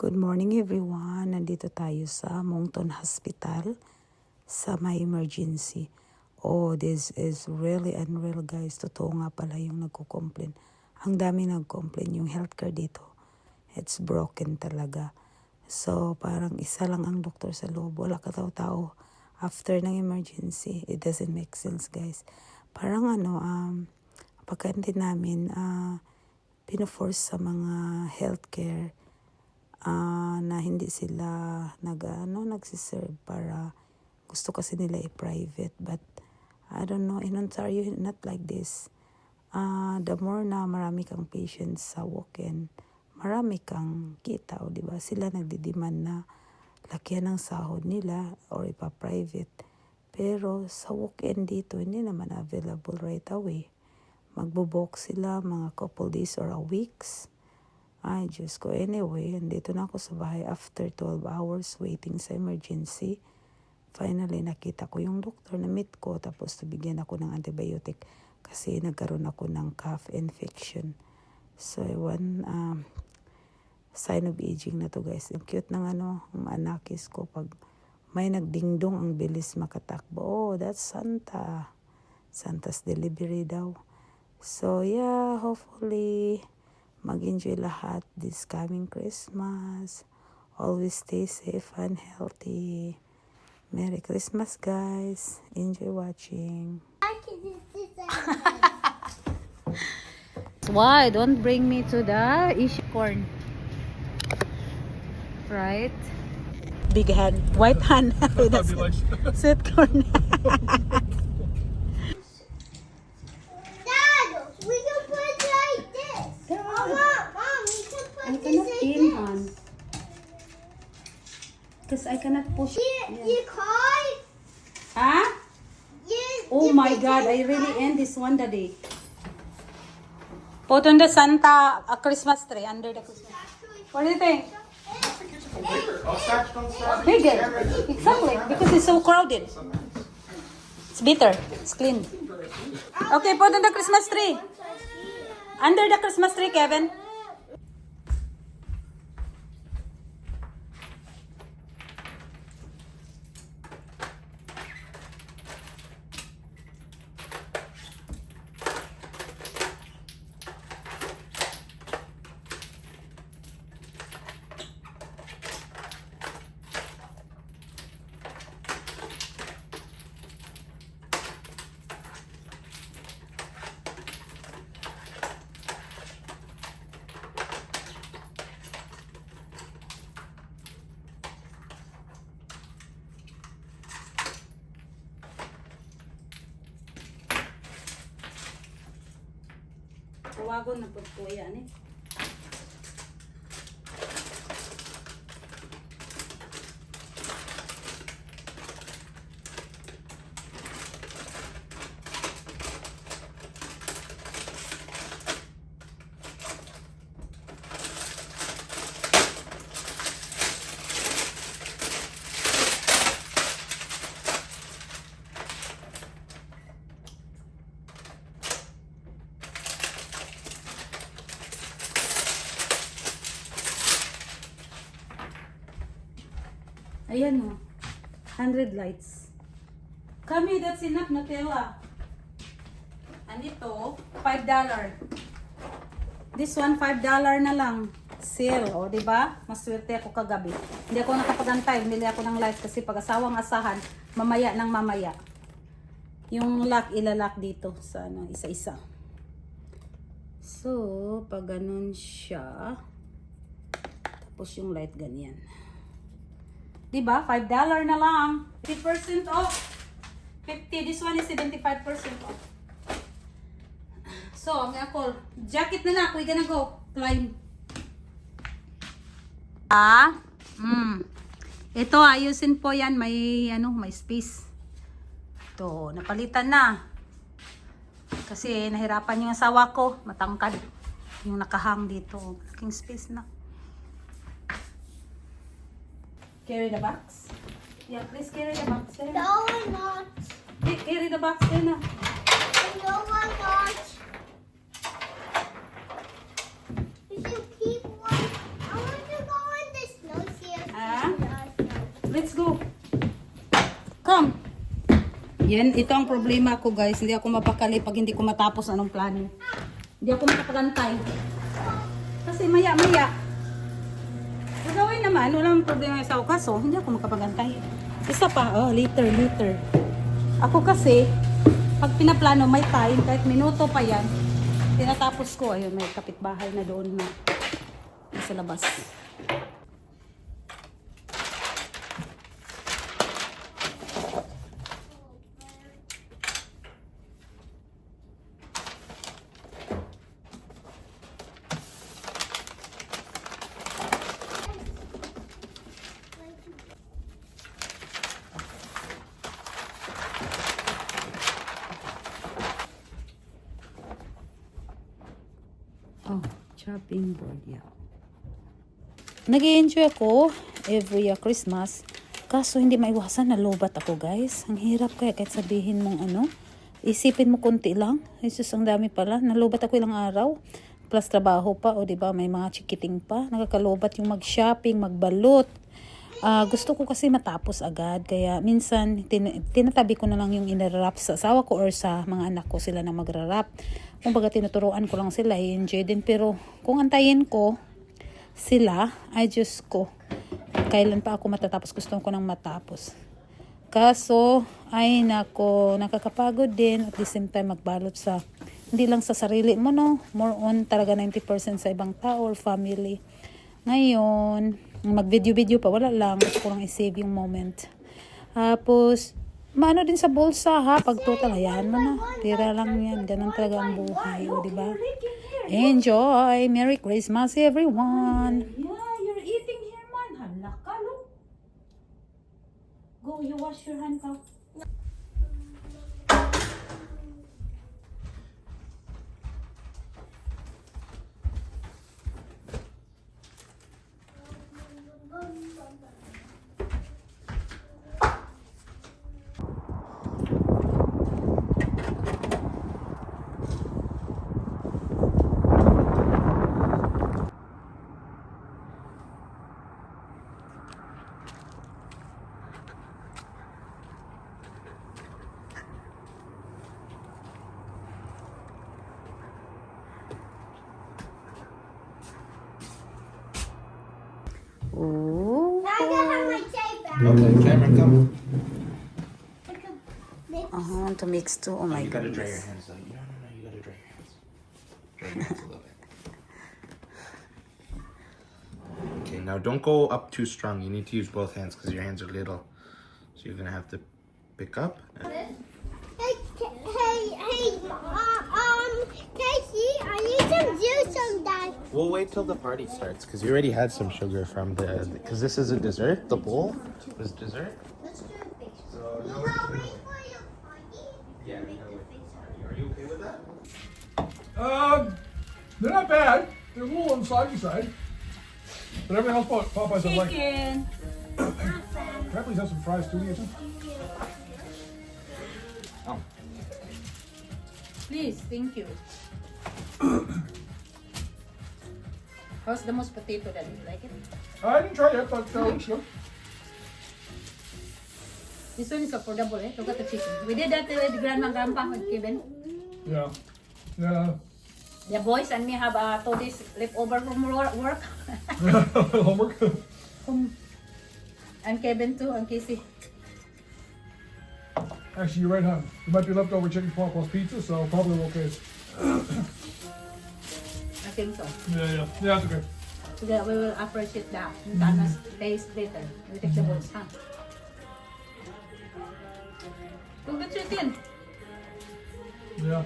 Good morning everyone. Nandito tayo sa Moncton Hospital sa may emergency. Oh, this is really unreal guys. Totoo nga pala yung nagko-complain. Ang dami nag-complain yung healthcare dito. It's broken talaga. So, parang isa lang ang doktor sa loob. Wala ka tao After ng emergency, it doesn't make sense guys. Parang ano, um, pagkante namin, ah, pinoforce sa mga healthcare ah, na hindi sila nag ano nagsiserve para gusto kasi nila i-private. But I don't know in Ontario not like this. Ah, the more na marami kang patients sa walk-in marami kang kita o di ba? Sila nagdidemand na lakyan ng sahod nila or ipa-private. Pero sa walk-in dito hindi naman available right away. Magbo-book sila mga couple days or a weeks ay, Diyos ko. Anyway, andito na ako sa bahay after 12 hours waiting sa emergency. Finally, nakita ko yung doktor na meet ko tapos nabigyan ako ng antibiotic kasi nagkaroon ako ng cough infection. So, one um, sign of aging na to guys. Ang cute ng ano, ng anakis ko pag may nagdingdong ang bilis makatakbo. Oh, that's Santa. Santa's delivery daw. So, yeah, hopefully mag-enjoy lahat this coming Christmas. Always stay safe and healthy. Merry Christmas, guys. Enjoy watching. Why? Don't bring me to the issue corn. Right? Big hand. White hand. With a sweet corn. Dad, we can put it like this. Mom, mom, we can put I this cannot like aim this. on. Because I cannot push. You, you cry? Huh? You, Oh my god, I really end this one today. Put on the Santa a Christmas tree under the Christmas. What do you think? Bigger. Exactly, because it's so crowded. It's bitter. It's clean. Okay, put on the Christmas tree. Under the Christmas tree, Kevin. Tawagon na po po yan eh. Ayan mo. 100 lights. Kami, that's enough Nutella. And ito, $5. This one, $5 na lang. Sale, o, di ba? Maswerte ako kagabi. Hindi ako nakapagantay, bumili ako ng lights kasi pag asawang asahan, mamaya ng mamaya. Yung lock, ilalak dito sa ano, isa-isa. So, pag ganun siya, tapos yung light ganyan. Diba? $5 na lang. 50% off. 50. This one is 75% off. So, ang ako, jacket na lang. We're gonna go. Climb. Ah? Mm. Ito, ayusin po yan. May, ano, may space. Ito, napalitan na. Kasi nahirapan yung asawa ko. Matangkad. Yung nakahang dito. Laking space na. Carry the box. Yeah, please carry the box. There. No, I'm not. Hey, Carry the box there na. No, I'm not. You should keep one. I want to go in this let's go. Come. Yan, ito ang problema ko guys. Hindi ako mapakali pag hindi ko matapos anong plano. Hindi ako makapagantay. Kasi maya-maya, naman, walang problema sa ako. Kaso, hindi ako makapagantay. Isa pa, oh, later, later. Ako kasi, pag pinaplano, may time, kahit minuto pa yan, tinatapos ko. Ayun, may kapitbahay na doon na sa labas. Oh, chopping board, yeah. nag enjoy ako every uh, Christmas. Kaso hindi maiwasan na lobat ako guys. Ang hirap kaya kahit sabihin mong ano. Isipin mo konti lang. Jesus, ang dami pala. Nalobat ako ilang araw. Plus trabaho pa. O ba may mga chikiting pa. Nakakalobat yung mag-shopping, magbalot. Ah, gusto ko kasi matapos agad. Kaya minsan tin- tinatabi ko na lang yung inarap sa asawa ko or sa mga anak ko sila na magrarap. Kung baga tinuturuan ko lang sila, enjoy din. Pero kung antayin ko, sila, ay Diyos ko, kailan pa ako matatapos, gusto ko nang matapos. Kaso, ay nako, nakakapagod din at the same time magbalot sa, hindi lang sa sarili mo no, more on talaga 90% sa ibang tao or family. Ngayon, mag-video-video pa, wala lang, gusto ko lang i-save yung moment. Tapos, maano din sa bulsa ha, pag total, hayaan mo na, tira lang yan, ganun talaga ang buhay, o diba? Enjoy! Merry Christmas everyone! Go, you wash your hand ka. Oh. I don't have my tape back. Okay, camera, come. I want to mix too. Oh my you gotta dry your hands though. No, no, no, you gotta dry your hands. Dry your hands a little bit. Okay, now don't go up too strong. You need to use both hands because your hands are little. So you're gonna have to pick up. Hey, Ca- hey, hey, uh, um, Casey, I need some Dad. We'll wait till the party starts because you already had some sugar from the. Because this is a dessert. The bowl is dessert. Let's do a big So You want wait for your party? Yeah, we gotta wait for the party. Are you okay with that? Um, they're not bad. They're a little on the soggy side. But everything else Pop- Popeyes I like. Chicken. Can I please have some fries too, Ethan? Oh. Please, thank you. How's the most potato that you like it? I didn't try yet, but uh, good. This one is affordable, eh? Look at the chicken. We did that with grandma and grandpa with Kevin. Yeah. Yeah. The boys and me have uh, two days leftover from wor- work. Homework. From- and Kevin too, and Casey. Actually, you're right, huh? There might be leftover chicken paw plus pizza, so probably okay. Think so. Yeah, yeah. Yeah, that's okay. So that we will appreciate that. Tanas taste later. We take the boys, huh? Cook the chicken. Yeah.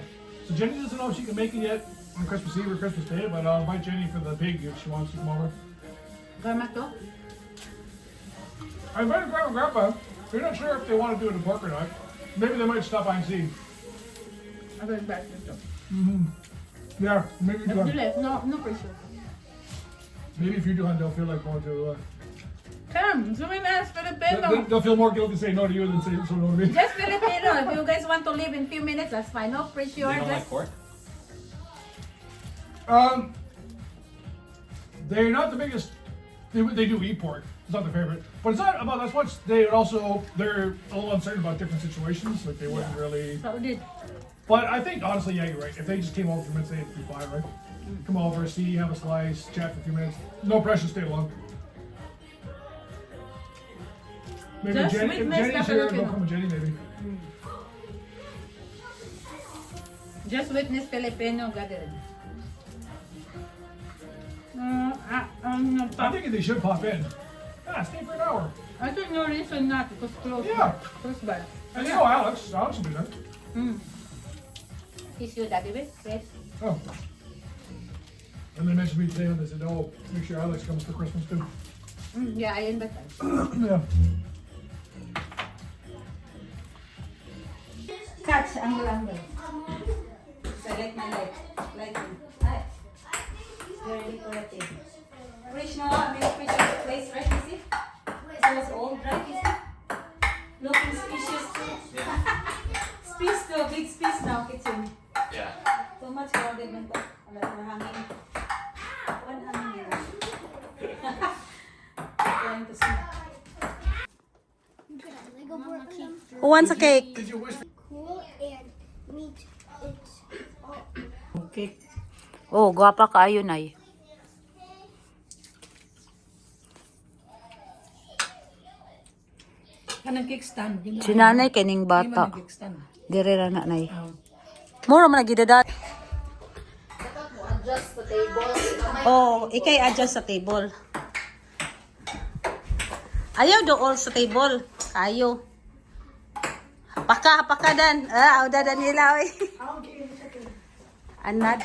So Jenny doesn't know if she can make it yet on Christmas Eve or Christmas Day, but I'll invite Jenny for the pig if she wants to come over. Grandma to? I invited Grandma and Grandpa. They're not sure if they want to do it in pork or not. Maybe they might stop by and see. I will back it too. Yeah, maybe if you do, Delay, no, no pressure. maybe if you do, they'll feel like going to. Uh, Come, zoom in as they'll, Filipino. they'll feel more guilty saying no to you than say so no to me. Just Filipino. If you guys want to leave in a few minutes, that's fine. No pressure. You don't Just like pork? Um, they're not the biggest they, they do eat pork. It's not their favorite, but it's not about as much. They would also they're a little uncertain about different situations. Like they wouldn't really. So did. But I think honestly, yeah, you're right. If they just came over for minutes, they'd be fine, right? Come over, see, have a slice, chat for a few minutes. No pressure, stay long. Maybe Just Jenny, if witness Jenny's the here, Filipino. go come with Jenny, maybe. Just witness Filipino gathering. Uh, ah, um, no, I think they should pop in. Yeah, stay for an hour. I think no reason not because close. Yeah. Close by. And you know Alex, Alex will be there. Mm. Is your daddy with? Yes. Oh. And they mentioned me today, and they said, oh, make sure Alex comes for Christmas too. Mm, yeah, I invite them. yeah. Catch angle angle. Select my light. Lighting. Ay. Very decorative. Rich no, I mean fish the place, right? You see? So it's old, right? You see? Looking species too. Who wants a cake? Did you wish Cool and meat. It's. Oh, gwapa ka ayun ay. Kanang kickstand. Di Si nanay kining bata. kickstand. Dire ra na nay. Mura man nagidada. Oh, ikay adjust sa table. Ayaw dool sa table. Kayo. Hapaka, hapaka dan. Ah, auda dan nila oy. Anad.